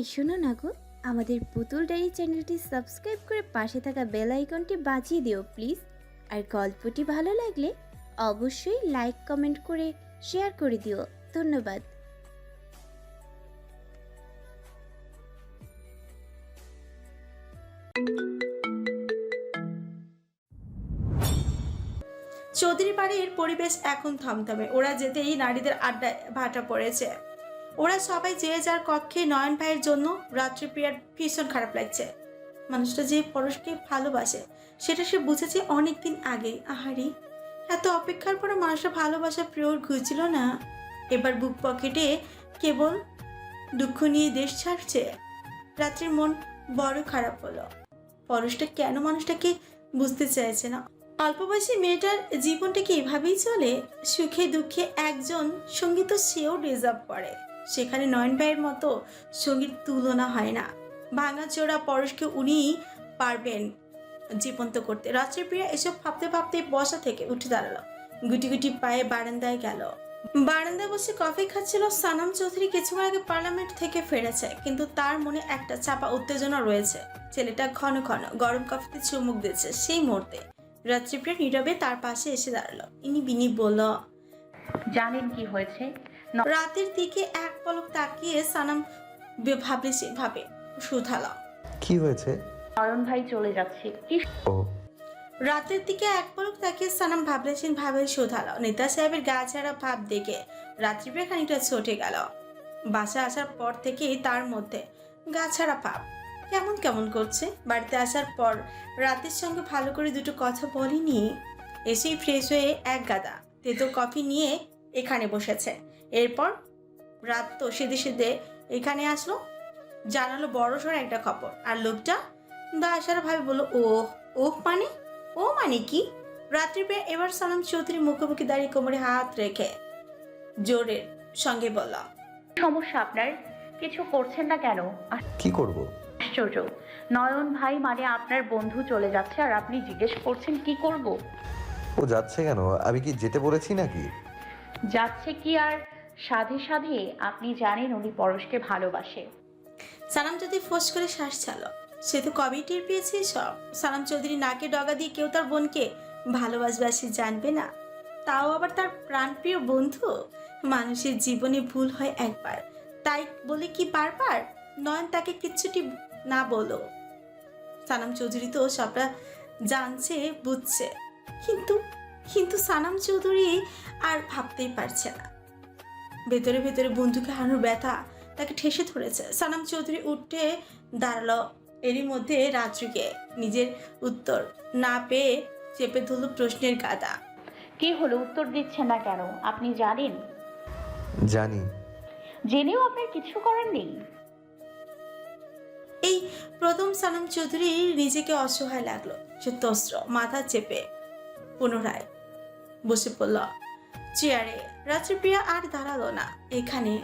এই শোনো না গো, আমাদের পুতুল ডায়েরি চ্যানেলটি সাবস্ক্রাইব করে পাশে থাকা বেল আইকনটি বাজিয়ে দিও প্লিজ। আর গল্পটি ভালো লাগলে অবশ্যই লাইক, কমেন্ট করে শেয়ার করে দিও। ধন্যবাদ। চৌধুরী বাড়ির পরিবেশ এখন থমথমে। ওরা যেতেই নারীদের আড্ডায় ভাটা পড়েছে। ওরা সবাই যে যার কক্ষে নয়ন ভাইয়ের জন্য রাত্রিপ্রিয়ার ভীষণ খারাপ লাগছে। মানুষটা যে পরশকে ভালোবাসে, সেটা সে বুঝেছে অনেক দিন আগেই। আহারি, এত অপেক্ষার পরে মানুষটা ভালোবাসা প্রিয়র ঘুরছিল না। এবার বুক পকেটে কেবল দুঃখ নিয়ে দেশ ছাড়ছে। রাত্রির মন বড় খারাপ হলো। পরশটা কেন মানুষটাকে বুঝতে চাইছে না? অল্প বয়সী মেয়েটার জীবনটা কি এভাবেই চলে? সুখে দুঃখে একজন সংগীত সেও রিজার্ভ করে। সেখানে নয়ন ভাইয়ের মতো সংগীত তুলনা হয় না। ভাঙা চোরা পরশকে উনি পারবেন জীবন্ত করতে। রাত্রিপ্রিয়া এসব ভাবতে ভাবতে বসা থেকে উঠে দাঁড়াল। গুটি গুটি পায়ে বারান্দায় গেল। বারান্দায় বসে কফি খাচ্ছিল সানাম চৌধুরী কিছুক্ষণ আগে পার্লামেন্ট থেকে ফিরেছে, কিন্তু তার মনে একটা চাপা উত্তেজনা রয়েছে। ছেলেটা ঘন ঘন গরম কফিতে চুমুক দিয়েছে সেই মুহূর্তে। রাত্রিপ্রিয়া নীরবে তার পাশে এসে দাঁড়াল। ইনি বিনি বলল, জানেন কি হয়েছে? রাতের দিকে এক পলক তাকিয়ে সানাম ভাবলে সে ভাবে সুধালা কি হয়েছে? নয়ন ভাই চলে যাচ্ছে। কি ও। রাতের দিকে এক পলক তাকিয়ে সানাম ভাবলেছেন ভাবে শোধালো নেতা সাহেবের গা ছাড়া ভাব দেখে রাত্রিপ্রিয়া খানিকটা ছটে গেল। বাসা আসার পর থেকেই তার মধ্যে গা ছাড়া ভাব। কেমন কেমন করছে? বাড়িতে আসার পর রাতের সঙ্গে ভালো করে দুটো কথা বলিনি। এসেই ফ্রেশ হয়ে এক গাদা তেতো কফি নিয়ে এখানে বসেছে। এরপর রাত তো সেদে সেদে এখানে আসলো। জানালো বড় সড় একটা খবর। আর লোকটা দা আসার ভাবে বলল ও ওহ মানে? ও মানে কি? রাত্রি পেয়ে এবার সালাম চৌধুরী মুখোমুখি দাঁড়িয়ে কোমরে হাত রেখে জোরের সঙ্গে বললাম সমস্যা আপনার? কিছু করছেন না কেন? কি করব? আশ্চর্য। নয়ন ভাই মানে আপনার বন্ধু চলে যাচ্ছে আর আপনি জিজ্ঞেস করছেন কি করব? ও যাচ্ছে কেন? আমি কি যেতে বলেছি নাকি? যাচ্ছে কি আর সাধে সাধে আপনি জানেন উনি পরশকে ভালোবাসে। সালাম যদি ফোঁস করে শ্বাস ছাড়লো। সে তো কবেই টের পেয়েছে সব সালাম চৌধুরী নাকে ডগা দিয়ে কেউ তার বোনকে ভালোবাসবাসি জানবে না। তাও আবার তার প্রাণপ্রিয় বন্ধু? মানুষের জীবনে ভুল হয় একবার। তাই বলে কি বারবার? নয়ন তাকে কিচ্ছুটি না বলো। সানাম চৌধুরী তো সবটা জানছে, বুঝছে। কিন্তু কিন্তু সানাম চৌধুরী আর ভাবতেই পারছে না। ভেতরে ভেতরে বন্ধুকে হারানোর ব্যথা তাকে ঠেসে ধরেছে। সানাম চৌধুরী উঠে দাঁড়াল। এরই মধ্যে রাত্রিকে নিজের উত্তর না পেয়ে চেপে ধরল প্রশ্নের গাদা। কি হলো উত্তর দিচ্ছেন না কেন? আপনি জানেন? জানি। জেনেও আপনার কিছু করার নেই। এই প্রথম সানাম চৌধুরী নিজেকে অসহায় লাগল। সে তস্ত্র মাথা চেপে পুনরায় বসে পড়ল। চেয়ারে রাত্রিপ্রিয়া আর দাঁড়াল না। এখানে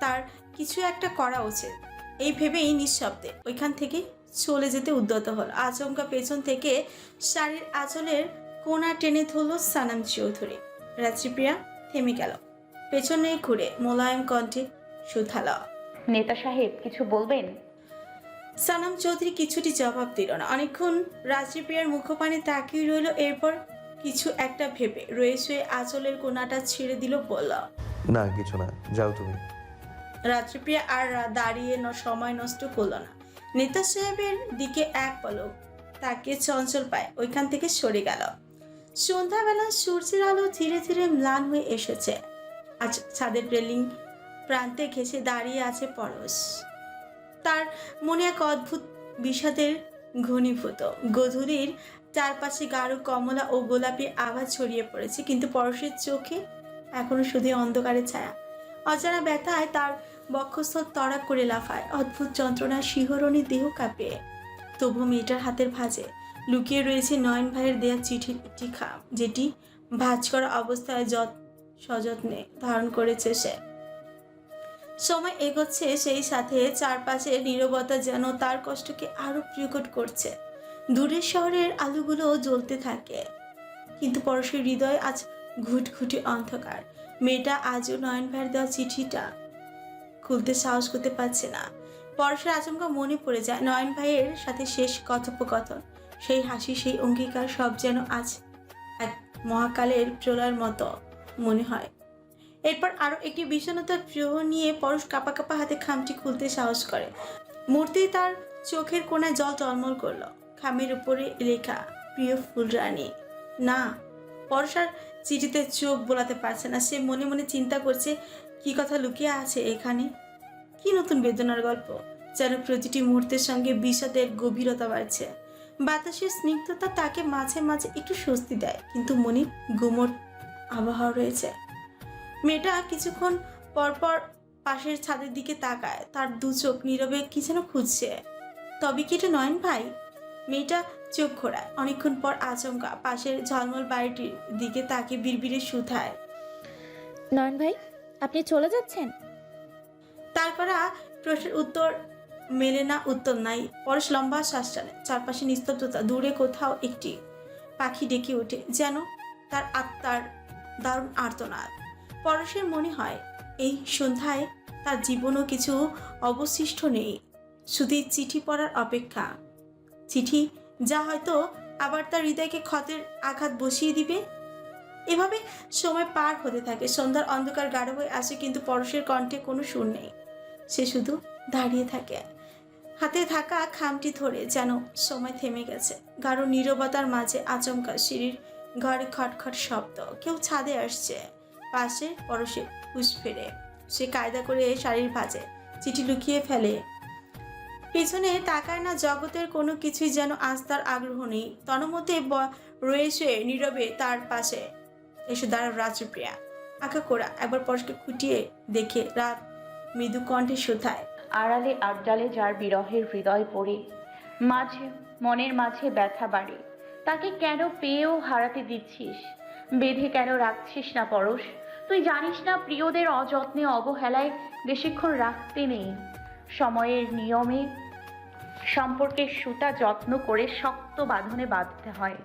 তার কিছু একটা করা উচিত। এই ভেবেই নিঃশব্দে ওইখান থেকে চলে যেতে উদ্যত হল। আচমকা পেছন থেকে শাড়ির আঁচলের কোনা টেনে ধরলো সানাম চৌধুরী। রাত্রিপ্রিয়া থেমে গেল। পেছনে ঘুরে মোলায়েম কণ্ঠে সুথালা নেতা সাহেব কিছু বলবেন? সানাম চৌধুরী কিছুটি জবাব দিল না। অনেকক্ষণ রাত্রিপ্রিয়ার মুখপানে তাকিয়ে রইল এরপর কিছু একটা ভেবে রয়ে শুয়ে আঁচলের কোনাটা ছেড়ে দিল বলল না কিছু না যাও তুমি। রাত্রিপ্রিয়া আর দাঁড়িয়ে ন সময় নষ্ট করল না। নেতা সাহেবের দিকে এক পলক তাকে চঞ্চল পায় ওইখান থেকে সরে গেল। সন্ধ্যাবেলা সূর্যের আলো ধীরে ধীরে ম্লান হয়ে এসেছে। আজ ছাদের রেলিং প্রান্তে ঘেসে দাঁড়িয়ে আছে পরশ। তার মনে এক অদ্ভুত বিষাদের ঘনীভূত গধূলির চারপাশে গাঢ় কমলা ও গোলাপি আভা ছড়িয়ে পড়েছে, কিন্তু পরশের চোখে এখনও শুধু অন্ধকারের ছায়া। অজানা ব্যথায় তার বক্ষস্থল তড়া করে লাফায়। অদ্ভুত যন্ত্রণা শিহরণী দেহ কাঁপে। তবু মেয়েটার হাতের ভাঁজে লুকিয়ে রয়েছে নয়ন ভাইয়ের দেয়া চিঠির খাম যেটি ভাঁজ করা অবস্থায় যত সযত্নে ধারণ করেছে সে। সময় এগোচ্ছে, সেই সাথে চারপাশে নীরবতা যেন তার কষ্টকে আরও প্রকট করছে। দূরের শহরের আলোগুলো জ্বলতে থাকে। কিন্তু পরশের হৃদয় আজ ঘুটঘুটে অন্ধকার। মেয়েটা আজও নয়ন ভাইয়ের দেওয়া চিঠিটা খুলতে সাহস করতে পারছে না। পরশের আচমকা মনে পড়ে যায় নয়ন ভাইয়ের সাথে শেষ কথোপকথন। সেই হাসি, সেই অঙ্গীকার সব যেন আজ এক মহাকালের প্রলয়ের মতো মনে হয়। এরপর আরও একটি বিষণ্ণতার প্রহ নিয়ে পরশ কাপা কাপা হাতে খামটি খুলতে সাহস করে। মূর্তি তার চোখের কোণায় জল টলমল করল। খামের উপরে লেখা, প্রিয় ফুলরানী না। পরশ আর চিঠিতে চোখ বোলাতে পারছে না। সে মনে মনে চিন্তা করছে, কি কথা লুকিয়ে আছে এখানে? কি নতুন বেদনার গল্প? যেন প্রতিটি মুহূর্তের সঙ্গে বিষাদের গভীরতা বাড়ছে। বাতাসের স্নিগ্ধতা তাকে মাঝে মাঝে একটু স্বস্তি দেয়, কিন্তু মনে গুমট আবহাওয়া রয়েছে। মেয়েটা কিছুক্ষণ পরপর পাশের ছাদের দিকে তাকায়। তার দু চোখ নীরবে কি যেন খুঁজছে। তবে কি এটা নয়ন ভাই? মেয়েটা চোখ ঘোরায়। অনেকক্ষণ পর আচমকা পাশের ঝলমল বাড়িটির দিকে তাকে বিড়বিড়ে শুথায় নয়ন ভাই আপনি চলে যাচ্ছেন? তার করা প্রশ্নের উত্তর মেলে না উত্তর নাই। পরশ লম্বা শ্বাস টানে। চারপাশে নিস্তব্ধতা দূরে কোথাও একটি পাখি ডেকে ওঠে যেন তার আত্মার দারুণ আর্তনাদ। পরশের মনে হয় এই সন্ধ্যায় তার জীবনও কিছু অবশিষ্ট নেই। শুধু চিঠি পড়ার অপেক্ষা। চিঠি, যা হয়তো আবার তার হৃদয়কে ক্ষতের আঘাত বসিয়ে দিবে? এভাবে সময় পার হতে থাকে। সন্ধ্যার অন্ধকার গাঢ় হয়ে আসে, কিন্তু পরশের কণ্ঠে কোনো সুর নেই। সে শুধু দাঁড়িয়ে থাকে। হাতে থাকা খামটি ধরে যেন সময় থেমে গেছে। গাঢ় নীরবতার মাঝে আচমকা সিঁড়ির ঘরে খটখট শব্দ। কেউ ছাদে আসছে। পাশে পরশে হুস ফেরে। সে কায়দা করে শাড়ির ভাজে। চিঠি লুকিয়ে ফেলে। পেছনে তাকায় না জগতের কোনো কিছুই যেন আজ তার আগ্রহ নেই। তন্মধ্যে রয়েছে নীরবে তার পাশে। এসে দাঁড়াল রাজপ্রিয়া। আঁকা কোড়া একবার পরশকে খুঁটিয়ে দেখে রাত মৃদু কণ্ঠে শোধায়। আড়ালে আড্ডালে যার বিরহের হৃদয় পড়ে, মাঝে, মনের মাঝে ব্যথা বাড়ে। তাকে কেন পেয়েও হারাতে দিচ্ছিস? বেঁধে কেন রাখছিস না পরশ? তুই জানিস না প্রিয়দের অযত্নে অবহেলায় বেশিক্ষণ রাখতে নেই। সময়ের নিয়মে সম্পর্কের সুতা যত্ন করে শক্ত বাঁধনে বাঁধতে হয়।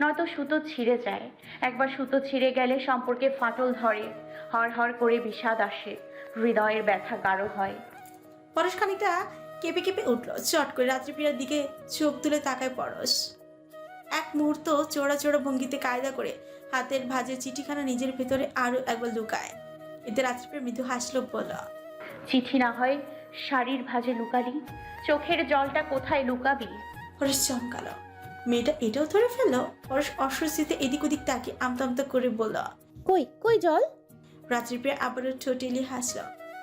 নয়তো সুতো ছিঁড়ে যায়। একবার সুতো ছিঁড়ে গেলে সম্পর্কে ফাটল ধরে হর হর করে বিষাদ আসে হৃদয়ের ব্যথা গাঢ় হয়। পরশ খানিকটা কেঁপে কেঁপে উঠল চট করে রাত্রিপ্রিয়ার দিকে চোখ তুলে তাকায় পরশ। এক মুহূর্ত চোরা চোরা ভঙ্গিতে কায়দা করে হাতের ভাজের চিঠিখানা নিজের ভেতরে আরও একবার লুকায়। এতে রাত্রিপ্রিয়া মৃদু হাসল বলল চিঠি না হয় শাড়ির ভাজে লুকালি চোখের জলটা কোথায় লুকাবি? পরশ চমকালো। মেয়েটা এটাও ধরে ফেলল পরশ অস্বস্তিতে এদিক ওদিক তাকে আমতা আমতা করে বলল কই কই জল? রাত্রিপ্রিয়া আবারও ঠোঁটেলি হাসল।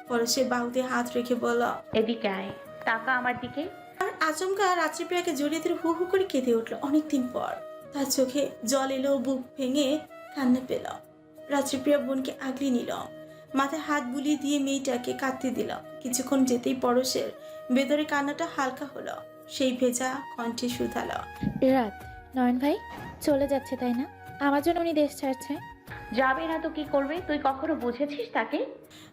পরশের বাহুতে হাত রেখে বলল এদিকে আয় টাকা আমার দিকে। আর আচমকা রাত্রিপ্রিয়াকে জড়িয়ে ধরে হু হু করে কেঁদে উঠল অনেকদিন পর। তার চোখে জল এলো বুক ভেঙে কান্না পেল। রাত্রিপ্রিয়া বোনকে আগলে নিল। মাথায় হাত বুলিয়ে দিয়ে মেয়েটাকে কাঁদতে দিল কিছুক্ষণ যেতেই পরশের ভেতরে কান্নাটা হালকা হলো। সেই ভেজা কণ্ঠে শুধালো। রাত নয়ন ভাই চলে যাচ্ছে তাই না? আমার জন্য উনি দেশ ছাড়ছে। যাবে না তো কি করবে? তুই কখনো বুঝেছিস তাকে?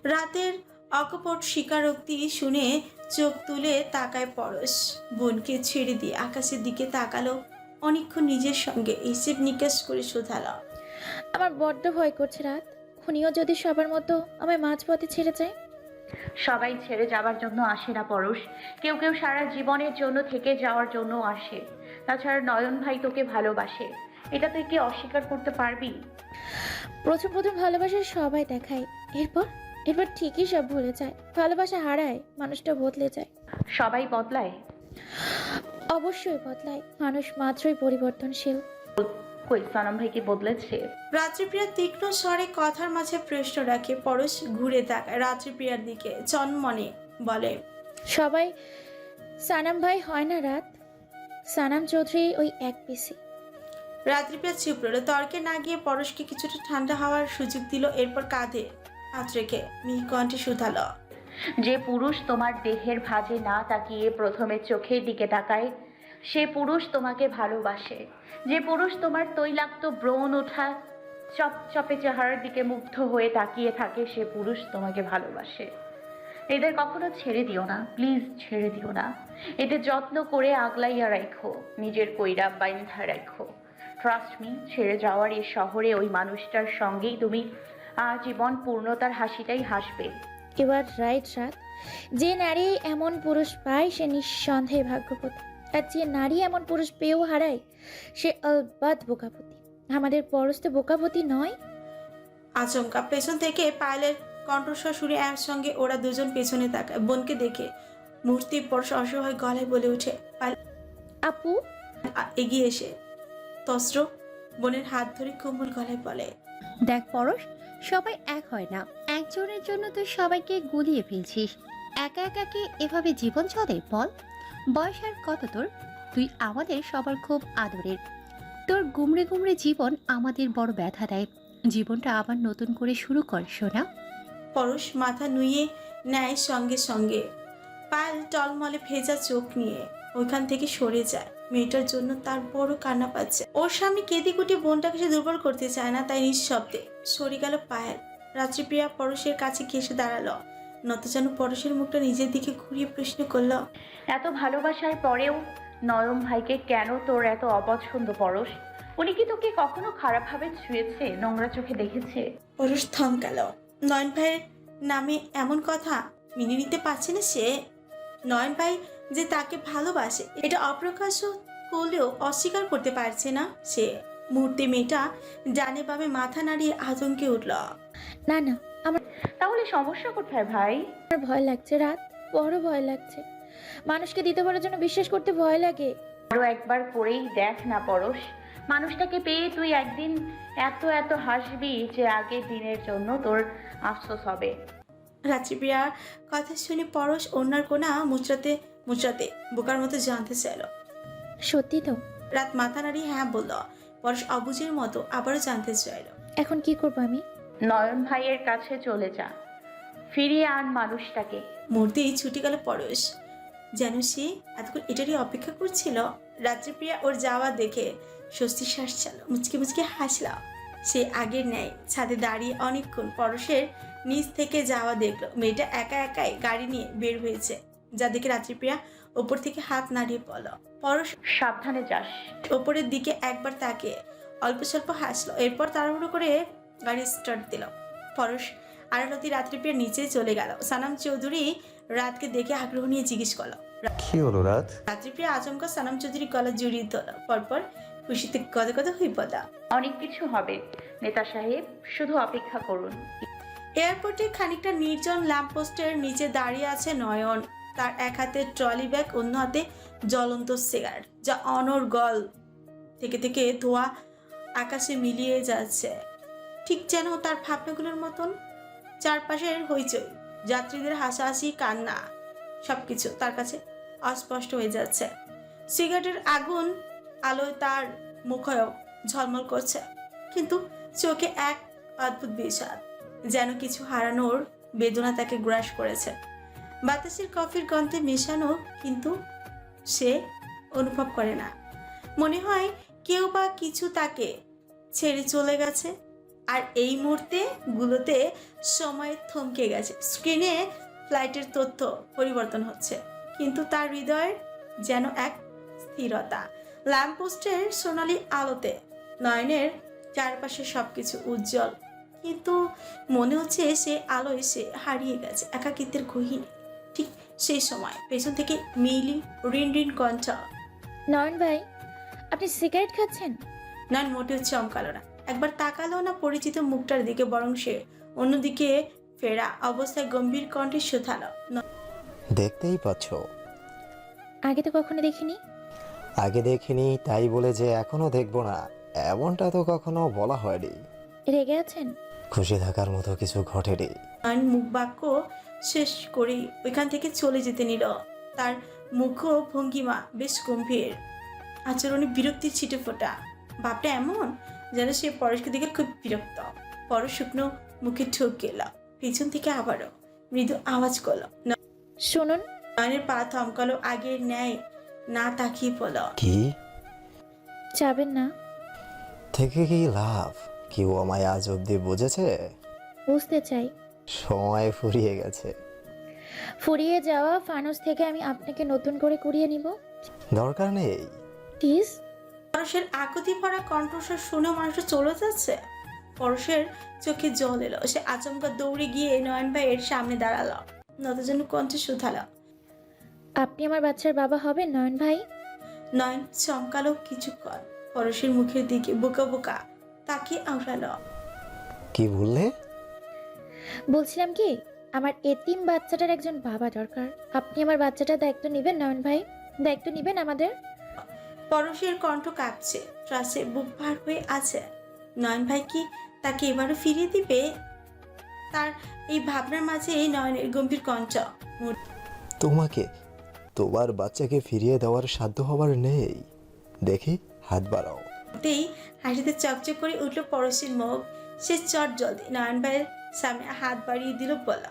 রাতের অকপট স্বীকারোক্তি শুনে চোখ তুলে তাকায় পরশ। বোনকে ছেড়ে দিয়ে আকাশের দিকে তাকালো। অনেকক্ষণ নিজের সঙ্গে হিসেব নিকাশ করে শোধালো। আমার বড্ড ভয় করছে রাত। খুনিও যদি সবার মতো আমায় মাঝপথে ছেড়ে যায়? সবাই ছেড়ে যাবার জন্য আসে না পরশ। কেউ কেউ সারা জীবনের জন্য থেকে যাওয়ার জন্য আসে। তাছাড়া নয়ন ভাই তোকে ভালোবাসে। এটা তুই কি অস্বীকার করতে পারবি? প্রথম প্রথম ভালোবাসা সবাই দেখায়। এরপর? এরপর ঠিকই সব ভুলে যায়। ভালোবাসা হারায় মানুষটা বদলে যায়। সবাই বদলায়। অবশ্যই বদলায়। মানুষ মাত্রই পরিবর্তনশীল। কই সালাম ভাই কি বদলেছে? রাত্রিপ্রিয়া তীক্ষ্ণ স্বরে কথার মাঝে প্রশ্ন রাখে পরশ ঘুরে তাকায় রাত্রিপ্রিয়ার দিকে চনমনে বলে সবাই সানাম ভাই হয় না রাত? সানাম চৌধুরী ওই এক পিসি। রাত্রিপ্রিয়া চুপ রইল তর্কে না গিয়ে পরশকে কিছুটা ঠান্ডা হওয়ার সুযোগ দিল এরপর কাঁধে হাত রেখে মিহি কণ্ঠে শুধালো যে পুরুষ তোমার দেহের ভাজে না তাকিয়ে প্রথমে চোখের দিকে তাকায় সে পুরুষ তোমাকে ভালোবাসে। যে পুরুষ তোমার তৈলাক্ত ব্রণ ওঠা, চপচপে চেহারার দিকে মুগ্ধ হয়ে তাকিয়ে থাকে, সে পুরুষ তোমাকে ভালোবাসে। এদের কখনো ছেড়ে দিও না, প্লিজ ছেড়ে দিও না। এদের যত্ন করে আগলাইয়া রাখো নিজের কইরা বাইন্ধা রাখো ট্রাস্ট মি ছেড়ে যাওয়ার এই শহরে ওই মানুষটার সঙ্গেই তুমি আজীবন পূর্ণতার হাসিটাই হাসবে। এবার রাইট রাত যে নারী এমন পুরুষ পায়, সে নিঃসন্দেহে ভাগ্যবতী আর যে নারী এমন পুরুষ পেয়েও হারায়? সে অলবাদ বোকাপতি। আমাদের পরশ তো বোকাপতি নয়? আচমকা। পেছন থেকে পায়েলের কণ্ঠস্বর শুনে একসঙ্গে ওরা দুজন পেছনে তাকায় বোনকে দেখে মূর্তি পরশ অসহায় গলায় বলে ওঠে পায়েল আপু? এগিয়ে এসে তস্র বোনের হাত ধরে কোমল গলায় বলে দেখ পরশ সবাই এক হয় না। একজনের জন্য তুই সবাইকে গুলিয়ে ফেলছিস। একা একা কি এভাবে জীবন চলে বল? বয়স আর কত তোর? তুই আমাদের সবার খুব আদরের। তোর গুমড়ে গুমড়ে জীবন আমাদের বড় ব্যথা দেয়। জীবনটা আবার নতুন করে শুরু কর, সোনা। পরশ মাথা নুয়ে নেয় সঙ্গে সঙ্গে। পায়েল টলমলে ভেজা চোখ নিয়ে ওইখান থেকে সরে যায়। মেয়েটার জন্য তার বড় কান্না পাচ্ছে। ওর সামনে কেঁদে কুটি বোনটাকে সে দুর্বল করতে চায় না, তাই নিঃশব্দে সরে গেল পায়েল। রাত্রিপ্রিয়া পরশের কাছে ঘেসে দাঁড়াল। নত যেন পরশের মুখটা নিজের দিকে ঘুরিয়ে প্রশ্ন করল এত ভালোবাসার পরেও নয়ম ভাইকে কেন তোর এত অপছন্দ পরশ? উনি কি তোকে কখনো খারাপভাবে ছুঁয়েছে নোংরা চোখে দেখেছে? পরশ থমকাল। নয়ন ভাইয়ের নামে এমন কথা মেনে নিতে পারছে না সে। নয়ন ভাই যে তাকে ভালোবাসে এটা অপ্রকাশ্য করলেও অস্বীকার করতে পারছে না সে। মুহূর্তে মেয়েটা ডানে বামে মাথা নাড়িয়ে আতঙ্কে উঠল। না না তাহলে সমস্যা কোথায় ভাই? আমার ভয় লাগছে রাত বড় ভয় লাগছে। মানুষকে দিতে পারার জন্য বিশ্বাস করতে ভয় লাগে। আরও একবার করেই দেখ না পরশ। মানুষটাকে পেয়ে তুই একদিন এত এত হাসবি যে আগের দিনের জন্য তোর আফসোস হবে। রাত্রিপ্রিয়ার কথা শুনে পরশ অন্যার কোনা মুচড়াতে মুচড়াতে বোকার মতো জানতে চাইল। সত্যি তো। রাত মাথা নাড়িয়ে হ্যাঁ বলল। পরশ অবুজের মতো আবারও জানতে চাইল। এখন কি করব আমি? নয়ন ভাইয়ের কাছে চলে যা। ফিরিয়ে আন মানুষটাকে। মূর্তি ছুটে গেল পরশ। যেন সে এতক্ষণ এটারই অপেক্ষা করছিল রাত্রিপ্রিয়া ওর যাওয়া দেখে স্বস্তি শ্বাস চাল মুচকে মুচকে হাসল। সে আগের ন্যায় ছাদে দাঁড়িয়ে অনেকক্ষণ পরশের নিচ থেকে যাওয়া দেখল। মেয়েটা একা একাই গাড়ি নিয়ে বের হয়েছে যা দেখে রাত্রিপ্রিয়া ওপর থেকে হাত নাড়িয়ে পড়ল পরশ সাবধানে যাস। ওপরের দিকে একবার তাকে অল্প স্বল্প হাসলো। এরপর তাড়াহুড়ো করে গাড়ি স্টার্ট দিল। পরশ আড়ালতি রাত্রিপ্রিয়া নিচে চলে গেল। সানাম চৌধুরী রাতকে দেখে আগ্রহ নিয়ে জিজ্ঞেস করল কি হলো রাত? রাত্রিপ্রিয়া আচমকা সানাম চৌধুরী গলা জড়িয়ে পরপর খুশিতে গদে গদে পড়া অনেক কিছু হবে নেতা সাহেব শুধু অপেক্ষা করুন। এয়ারপোর্টে খানিকটা নির্জন ল্যাম্পপোস্টের নিচে দাঁড়িয়ে আছে নয়ন। তার এক হাতে ট্রলি ব্যাগ অন্য হাতে জ্বলন্ত সিগারেট যা অনর্গল। থেকে থেকে ধোয়া আকাশে মিলিয়ে যাচ্ছে। ঠিক যেন তার ভাবনাগুলোর মতন। চারপাশের হইচই, যাত্রীদের হাসাহাসি, কান্না, সবকিছু তার কাছে অস্পষ্ট হয়ে যাচ্ছে। সিগারেটের আগুন আলোয় তার মুখয়ও ঝলমল করছে, কিন্তু চোখে এক অদ্ভুত বিষাদ, যেন কিছু হারানোর বেদনা তাকে গ্রাস করেছে। বাতাসের কফির গন্ধে মেশানো কিন্তু সে অনুভব করে না। মনে হয় কেউ বা কিছু তাকে ছেড়ে চলে গেছে। আর এই মুহূর্তে গুলোতে সময় থমকে গেছে। স্ক্রিনে ফ্লাইটের তথ্য পরিবর্তন হচ্ছে কিন্তু তার হৃদয়ের যেন এক স্থিরতা। ল্যাম্পপোস্টের সোনালি আলোতে নয়নের চারপাশে সব কিছু উজ্জ্বল কিন্তু মনে হচ্ছে সে আলোয় সে হারিয়ে গেছে একাকিত্বের গহিনী। ঠিক সেই সময় পেছন থেকে মিলি রিন রিন কণ্ঠ নয়ন ভাই আপনি সিগারেট খাচ্ছেন? নয়ন মোটেও চমকালো না। একবার তাকালো না পরিচিত মুখটার দিকে বরং সে অন্যদিকে ফেরা অবস্থায় গম্ভীর কণ্ঠে শোধালো দেখতেই পাচ্ছ। আগে তো কখনো দেখিনি? আগে দেখিনি তাই বলে যে এখনও দেখব না। এমনটা তো কখনো বলা হয়নি। রেগে আছেন? খুশি থাকার মতো কিছু ঘটেনি। নয়ন মুখ বাক্য শেষ করেই ওইখান থেকে চলে যেতে নিল। তার মুখ ভঙ্গিমা বেশ গম্ভীর। আচরণে বিরক্তির ছিটে ফোটা। ভাবটা এমন? যেন সে পরশকে দিকে খুব বিরক্ত। পরশ শুকনো মুখে ঠোক গেল। পিছন থেকে আবারও মৃদু আওয়াজ করল শুনুন। নয়নের পা থমকালো আগের ন্যায় না তাকিয়ে পড়ল। কি? যাবেন না। থেকে কি লাভ? কেউ আমায় আজ অব্দি বুঝেছে? বুঝতে চাই। সময় ফুরিয়ে গেছে। ফুরিয়ে যাওয়া ফানুস থেকে আমি আপনাকে নতুন করে কুড়িয়ে নিব। দরকার নেই। প্লিজ। পরশের আকুতি ভরা কণ্ঠস্বর শুনে মানুষটা চলে যাচ্ছে। পরশের চোখে জল এলো। সে আচমকা দৌড়ে গিয়ে নয়ন ভাইয়ের সামনে দাঁড়াল। নত যেন কণ্ঠে শুধালো। আপনি আমার বাচ্চার বাবা হবেন নয়ন ভাই? নয়ন চমকালো কিছুক্ষণ। পরশের মুখের দিকে বোকা বোকা তাকে আওড়ালো। কি বললে? বলছিলাম কি আমার এতিম বাচ্চাটার একজন বাবা দরকার। আপনি আমার বাচ্চাটার দায়িত্ব নেবেন নয়ন ভাই? দায়িত্ব নেবেন আমাদের? পরশের কণ্ঠ কাঁপছে। ট্রাসে বুক ভার হয়ে আছে। নয়ন ভাই কি তাকে এবারও ফিরিয়ে দিবে? তার এই ভাবনার মাঝে এই নয়নের গম্ভীর কণ্ঠ। তোমাকে তোমার বাচ্চাকে ফিরিয়ে দেওয়ার সাধ্য হবার নেই। দেখি হাত বাড়াও। মুহূর্তেই হাসিতে চকচক করে উঠল পরশের মুখ। সে চট জলদি নয়ন ভাইয়ের সামনে হাত বাড়িয়ে দিল বলা।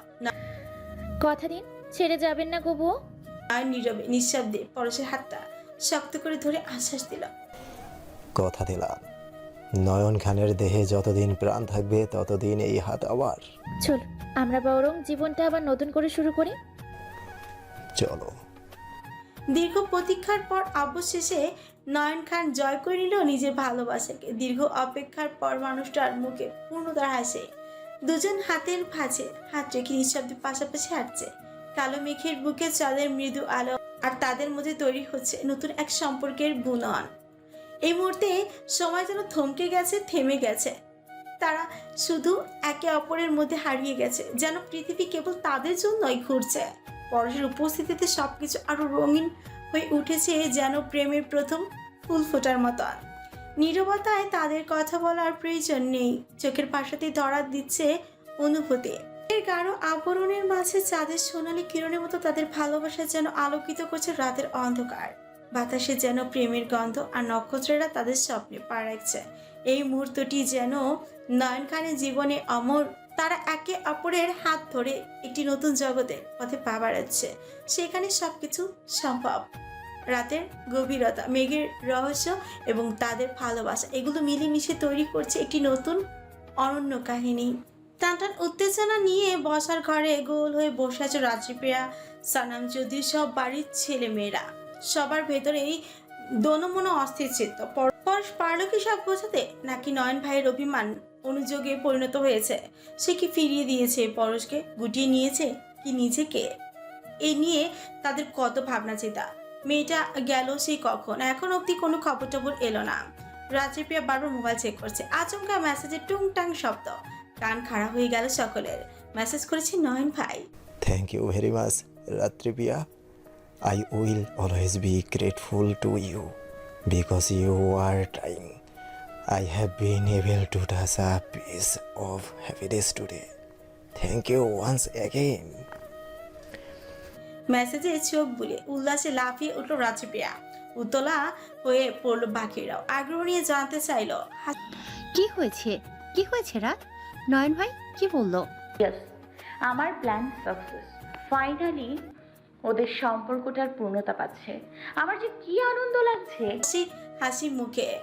কথা দিন ছেড়ে যাবেন না গোবো নয়ন নীরবে নিঃশব্দে পরশের হাতটা শক্ত করে ধরে আশ্বাস দিল। কথা দিলাম। নয়ন খানের দেহে যতদিন প্রাণ থাকবে ততদিন এই হাত আবার চল আমরা বরং জীবনটা আবার নতুন করে শুরু করি। চলো। দীর্ঘ প্রতীক্ষার পর অবশেষে নয়ন খান জয় করে নিল নিজের ভালোবাসাকে। দীর্ঘ অপেক্ষার পর মানুষটার মুখে পূর্ণতার হাসে দুজন হাতের ভাঁজে হাত রেখে নিঃশব্দে পাশাপাশি হাঁটছে। কালো মেঘের বুকে চাঁদের মৃদু আলো আর তাদের মধ্যে তৈরি হচ্ছে নতুন এক সম্পর্কের বুনন। এই মুহূর্তে সময় যেন থমকে গেছে, থেমে গেছে। তারা শুধু একে অপরের মধ্যে হারিয়ে গেছে, যেন পৃথিবী কেবল তাদের জন্যই ঘুরছে। পরশের উপস্থিতিতে সবকিছু আরও রঙিন হয়ে উঠেছে, যেন প্রেমের প্রথম ফুল ফোটার মতন। নীরবতায় তাদের কথা বলার প্রয়োজন নেই। চোখের পাশাতেই ধরা দিচ্ছে অনুভূতি। এর গাঢ় আবরণের মাঝে চাঁদের সোনালি কিরণের মতো তাদের ভালোবাসা যেন আলোকিত করছে রাতের অন্ধকার। বাতাসে যেন প্রেমের গন্ধ আর নক্ষত্রেরা তাদের স্বপ্নে পা রাখছে। এই মুহূর্তটি যেন নয়ন খানের জীবনে অমর, তারা একে অপরের হাত ধরে একটি নতুন জগতের পথে পা বাড়াচ্ছে। সেখানে সবকিছু সম্ভব। রাতের গভীরতা, মেঘের রহস্য এবং তাদের ভালোবাসা, এগুলো মিলেমিশে তৈরি করছে একটি নতুন অনন্য কাহিনী। টানটান উত্তেজনা নিয়ে বসার ঘরে গোল হয়ে বসে আছে রাত্রিপ্রিয়া সানাম যদি সব বাড়ির ছেলে মেয়েরা সবার ভেতরেই দনমনো অস্থির চিত্ত। পরশ পারল কি সব বোঝাতে নাকি নয়ন ভাইয়ের অভিমান অনুযোগে পরিণত হয়েছে। সে কি ফিরিয়ে দিয়েছে পরশকে? গুটিয়ে নিয়েছে কি নিজেকে? এই নিয়ে তাদের কত ভাবনা চিন্তা। মেয়েটা গেল সেই কখন? এখন অবধি কোনো খবর টবর এলো না। রাত্রিপ্রিয়া বারবার মোবাইল চেক করছে। আচমকা মেসেজে টুংটাং শব্দ। কান খাড়া হয়ে গেল সকলের। মেসেজ করেছে নয়ন ভাই। Thank you very much রাত্রিপিয়া I will always be grateful to you because you are time I have been able to touch a piece of happiness today thank you once again মেসেজে চোখ বুলে উল্লাসে লাফিয়ে উঠল রাত্রিপ্রিয়া। উতলা হয়ে পড়ল বাকিরাও। আগ্রহ নিয়ে জানতে চাইলো কি হয়েছে? কি হয়েছে রাত? নয়ন ভাই কি বলল? ইয়েস আমার প্ল্যান সাকসেস ফাইনালি ওদের সম্পর্কটার পূর্ণতা পাচ্ছে। আমার যে কি আনন্দ লাগছে। হাসি হাসি মুখে।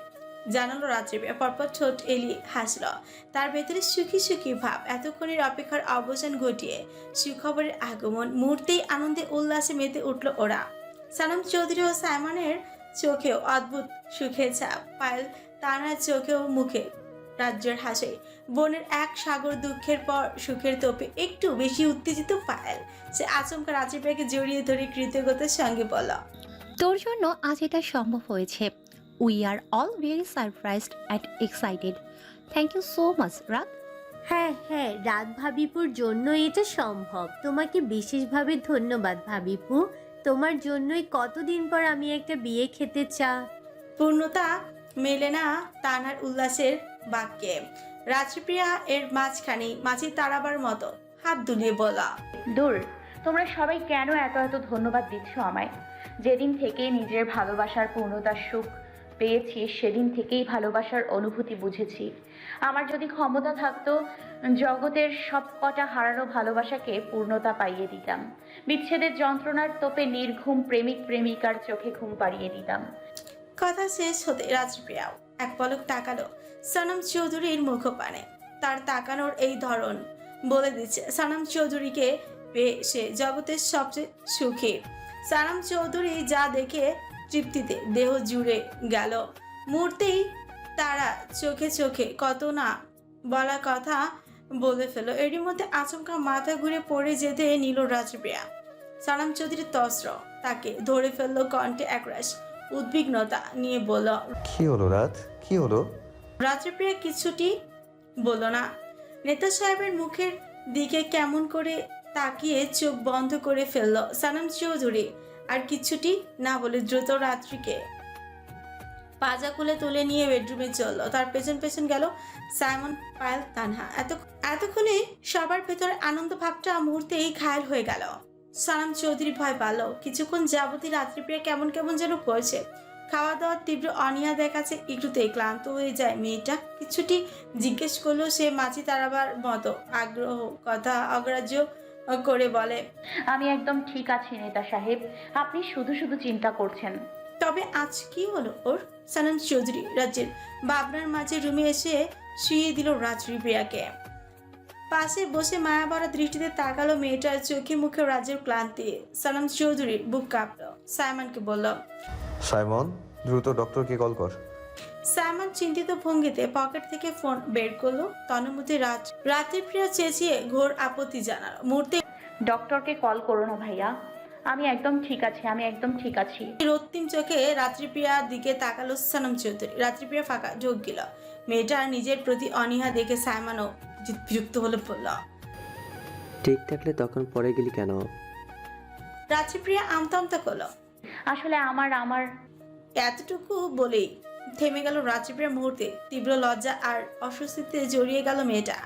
জানালো রাত্রিপ্রিয়া পরপর ঠোঁট এলি হাসল। তার ভেতরে সুখী সুখী ভাব এতক্ষণের অপেক্ষার অবসান ঘটিয়ে সুখবরের আগমন। মুহূর্তেই আনন্দে উল্লাসে মেতে উঠল ওরা। সানাম চৌধুরী ও সাইমনের চোখেও অদ্ভুত সুখের ছাপ পায়েল তানার চোখেও মুখে রাজ্যের হাসে। বোনের এক সাগর দুঃখের পর সুখের তোপে একটু বেশি উত্তেজিত পায়েল। সে আচমকা রাত্রিপ্রিয়াকে জড়িয়ে ধরে কৃতজ্ঞতার সঙ্গে বলা তোর জন্য আজ এটা সম্ভব হয়েছে। We are all very surprised and excited thank you so much রাত। হ্যাঁ হ্যাঁ রাত ভাবিপুর জন্য এটা সম্ভব। তোমাকে বিশেষভাবে ধন্যবাদ ভাবিপু। তোমার জন্যই কতদিন পর আমি একটা বিয়ে খেতে চা পূর্ণতা মেলে না তানার উল্লাসের বাক্যে। রাত্রিপ্রিয়া এর মাঝখানে মাঝি তারাবার মতো হাত দুলিয়ে বলা দূর তোমরা সবাই কেন এত এত ধন্যবাদ দিচ্ছ আমায়? যেদিন থেকে নিজের ভালোবাসার পূর্ণতার সুখ পেয়েছি সেদিন থেকেই ভালোবাসার অনুভূতি বুঝেছি। আমার যদি ক্ষমতা থাকতো জগতের সব কটা হারানো ভালোবাসাকে পূর্ণতা পাইয়ে দিতাম। বিচ্ছেদের যন্ত্রণার তোপে নির্ঘুম প্রেমিক প্রেমিকার চোখে ঘুম পাড়িয়ে দিতাম। কথা শেষ হতে রাত্রিপ্রিয়াও এক পলক তাকালো। সনম চৌধুরীর মুখপানে। তার তাকানোর এই ধরন বলে দিচ্ছে সানাম চৌধুরীকে পেয়ে সে জগতের সবচেয়ে সুখী। সানাম চৌধুরী যা দেখে তৃপ্তিতে দেহ জুড়ে গেল। মুহূর্তেই তারা চোখে চোখে কত না বলা কথা বলে ফেলো। এরই মধ্যে আচমকা মাথা ঘুরে পড়ে যেতে নিল রাজপ্রিয়া। সালাম চৌধুরী তস্র তাকে ধরে ফেলল কণ্ঠে একরাশ উদ্বিগ্নতা নিয়ে বলল, কি হলো রাত কি হলো? রাত্রিপ্রিয়া কিছুটি বলল না। নেতা সাহেবের মুখের দিকে কেমন করে তাকিয়ে চোখ বন্ধ করে ফেলল সানাম চৌধুরী। আর কিছুটি না বলে দ্রুত রাত্রিকে পাজা খুলে তুলে নিয়ে বেডরুমে চলল। তার পেছন পেছন গেল সাইমন পায়েল তানহা। এত এতক্ষণে সবার ভেতরে আনন্দ ভাবটা মুহূর্তেই ঘায়ল হয়ে গেল। সানাম চৌধুরী ভয় পালো। কিছুক্ষণ যাবতীয় রাত্রিপ্রিয়া কেমন কেমন যেন করছে খাওয়া দাওয়ার তীব্র অনিয়া দেখাচ্ছে একটুতেই ক্লান্ত হয়ে যায় মেয়েটা। কিছুটি জিজ্ঞেস করল সে মাছি তাড়াবার মতো আগ্রহ কথা অগ্রাহ্য করে বলে আমি একদম ঠিক আছি নেতা সাহেব আপনি শুধু শুধু চিন্তা করছেন। তবে আজ কি হলো ওর? সানাম চৌধুরী রাজ্যের বাবনার মাঝে রুমে এসে শুয়ে দিল রাত্রি প্রিয়াকে। পাশে বসে মায়া ভরা দৃষ্টিতে তাকালো মেয়েটার চোখে মুখে রাজ্যের ক্লান্তি। সানাম চৌধুরীর বুক কাঁপল। সাইমনকে বলল সাইমন দ্রুত ডক্টরকে কল কর। সাইমন চিন্তিত ভঙ্গিতে পকেট থেকে ফোন বের করল তন্মধ্যে রাত রাত্রিপ্রিয়া চেঁচিয়ে ঘোর আপত্তি জানালো। মুহূর্তে ডক্টরকে কল করো না ভাইয়া। আমি একদম ঠিক আছি আমি একদম ঠিক আছি। রক্তিম চোখে রাত্রিপ্রিয়ার দিকে তাকালো সানম চৌধুরী। রাত্রিপ্রিয়া ফাঁকা ঢোক গেল। মেয়েটার নিজের প্রতি অনীহা দেখে সাইমানও বিরক্ত হলে বলল। ঠিক থাকলে তখন পরে গেলি কেন? রাত্রিপ্রিয়া আমতা আমতা করল। আসলে আমার আমার। এতটুকু বলেই থেমে গেল রাত্রিপ্রিয়ার মুহূর্তে তীব্র লজ্জা আর অস্বস্তিতে জড়িয়ে গেল মেয়েটা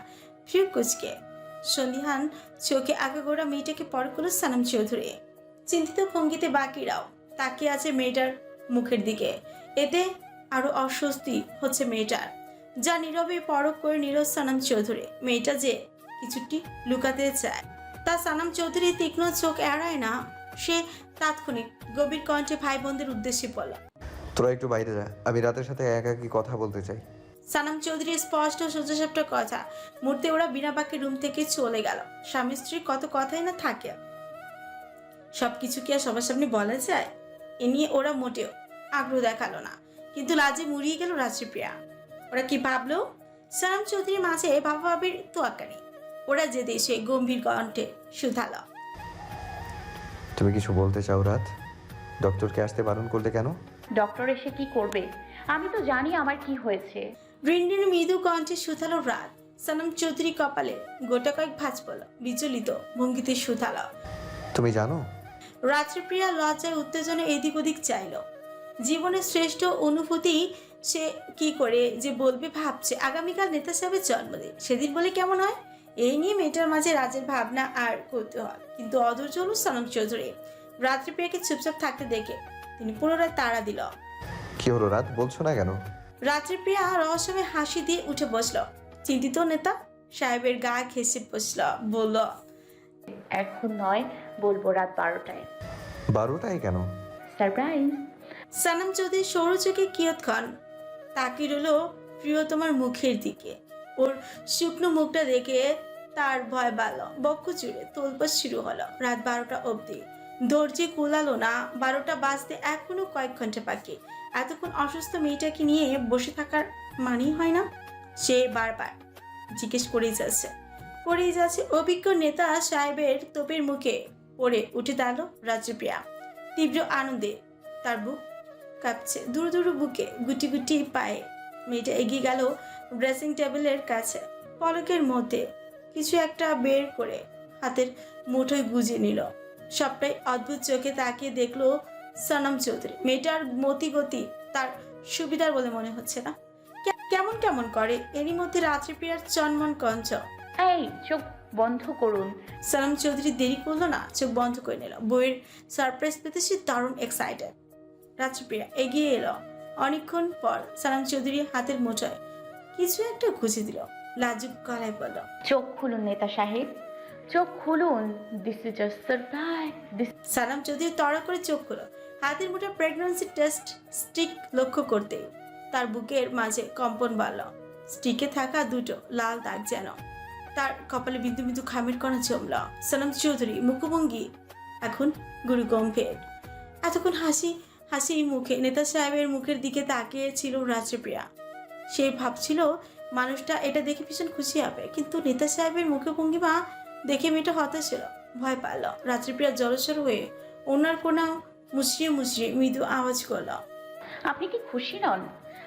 ফিউ কুচকে সন্ধিহান চোখে আগাগোড়া মেয়েটাকে পর করল সানাম চৌধুরী। চিন্তিত ভঙ্গিতে বাকিরাও তাকিয়ে আছে মেয়েটার মুখের দিকে। এতে আরও অস্বস্তি হচ্ছে মেয়েটার। যা নীরবে পরক করে নিল সানাম চৌধুরী। মেয়েটা যে কিছুটি লুকাতে চায়, তা সানাম চৌধুরী তীক্ষ্ণ চোখ এড়ায় না। সে তাৎক্ষণিক গভীর কণ্ঠে ভাই বোনদের উদ্দেশ্যে বলল তোরা একটু বাইরে যা আমি রাতের সাথে একাকি কথা বলতে চাই? সানাম চৌধুরীর স্পষ্ট সোজাসাপটা কথা মুহূর্তে ওরা বিনা বাক্যে রুম থেকে চলে গেল। স্বামী স্ত্রীর কত কথাই না থাকে। সবকিছু কি আর সবার সামনে বলা যায়? এ নিয়ে ওরা মোটেও আগ্রহ দেখাল না। কিন্তু লাজে মুড়িয়ে গেল রাত্রিপ্রিয়া ওরা কি ভাবলো? সানাম চৌধুরীর মাঝে ভাবা ভাবির তোয়াক্কা নেই। ওরা যে দেশে গম্ভীর কণ্ঠে শুধালো। তুমি কিছু বলতে চাও রাত? ডক্টরকে আসতে বারণ করলে কেন? ডক্টর এসে কি করবে? আমি তো জানি আমার কি হয়েছে। রিন্ডির মৃদু কণ্ঠে শুধালো রাত। সানাম চৌধুরী কপালে গোটা কয়েক ভাঁজ পড়ল। বিচলিত ভঙ্গিতে শুধালো তুমি জানো? রাত্রিপ্রিয়া লজ্জায় উত্তেজনা এদিক ওদিক চাইল। জীবনের শ্রেষ্ঠ অনুভূতি সে কি করে যে বলবে ভাবছে। আগামীকাল নেতা সাহেবের জন্মদিন। সেদিন বলে কেমন হয়? এই নিয়ে মেয়েটার মাঝে রাজের ভাবনা আর কৌতূহল। কিন্তু অধৈর্য হল সনম চৌধুরী। রাত্রিপ্রিয়াকে চুপচাপ থাকতে দেখে তিনি পুনরায় তাড়া দিল। কি হলো রাত? বলছো না কেন? রাত্রিপ্রিয়া রহস্যময় হাসি দিয়ে উঠে বসল। চিন্তিত নেতা সাহেবের গা ঘেসে বসল বলল এখন নয় বলব রাত বারোটায়। বারোটায় কেন? সারপ্রাইজ। সানাম চৌধুরী সরু চোখে কিয়ৎক্ষণ তাকিয়ে রইল প্রিয়তমার মুখের দিকে। ওর শুকনো মুখটা দেখে তার ভয় বাড়ল। বক্ষ চুড়ে তোলপাস শুরু হলো রাত বারোটা অবধি। দর্জি কুলালো না, বারোটা বাজতে এখনও কয়েক ঘণ্টা বাকি। এতক্ষণ অসুস্থ মেয়েটাকে নিয়ে বসে থাকার মানেই হয় না? সে বারবার জিজ্ঞেস করেই যাচ্ছে। করেই যাচ্ছে অভিজ্ঞ নেতা সাহেবের তোপের মুখে পড়ে উঠে দাঁড়াল রাজ্যপ্রিয়া তীব্র আনন্দে তার বুক কাঁপছে। দূর দূর বুকে গুটি গুটি পায়ে মেয়েটা এগিয়ে গেল ড্রেসিং টেবিলের কাছে। পলকের মধ্যে কিছু একটা বের করে হাতের মুঠোয় গুজে নিল। সবটাই অদ্ভুত চোখে তাকিয়ে দেখল সনম চৌধুরী। মেয়েটার মতি গতি তার সুবিধার বলে মনে হচ্ছে না। কেমন কেমন করে? এরই মধ্যে রাত্রিপ্রিয়ার চনমন কঞ্চ এই চোখ বন্ধ করুন। সালাম চৌধুরী দেরি করল না চোখ বন্ধ করে নিল। বইয়ের সারপ্রাইজ পেতে সে দারুণ এক্সাইটেড রাত্রিপ্রিয়া এগিয়ে এলো। অনেকক্ষণ পর সালাম চৌধুরী হাতের মুঠোয় কিছু একটা খুঁজে দিল। লাজুক গলায় বলল চোখ খুলুন নেতা সাহেব। চোখ খুলুন। This is just surprise this সালাম চৌধুরী তড়া করে চোখ খুলো। হাতের মুঠে প্রেগন্যান্সি টেস্ট স্টিক লক্ষ্য করতে। তার বুকের মাঝে কম্পন বাড়ল। স্টিকে থাকা দুটো লাল দাগ যেন। তার কপালে বিন্দু বিন্দু খামের কণা জমল সালাম চৌধুরী মুখভঙ্গি। এখন গুরু গম্ভীর। এতক্ষণ হাসি হাসি মুখে নেতা সাহেবের মুখের দিকে তাকিয়ে ছিল রাত্রিপ্রিয়া। সে ভাবছিল মানুষটা এটা দেখে ভীষণ খুশি হবে। কিন্তু নেতা সাহেবের মুখে ভঙ্গিমা দেখে মেয়েটা হতাশ ছিল ভয় পারল রাত্রিপ্রিয়া জলসর হয়ে ওনার কোনা মুচড়িয়ে মুচড়িয়ে মৃদু আওয়াজ করল আপনি কি খুশি নন?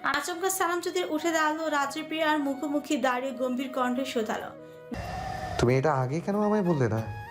আচমকা সালাম যদি উঠে দাঁড়াল রাত্রিপ্রিয়ার মুখোমুখি দাঁড়িয়ে গম্ভীর কণ্ঠে শোধালো। তুমি এটা আগে কেন আমায় বললে না?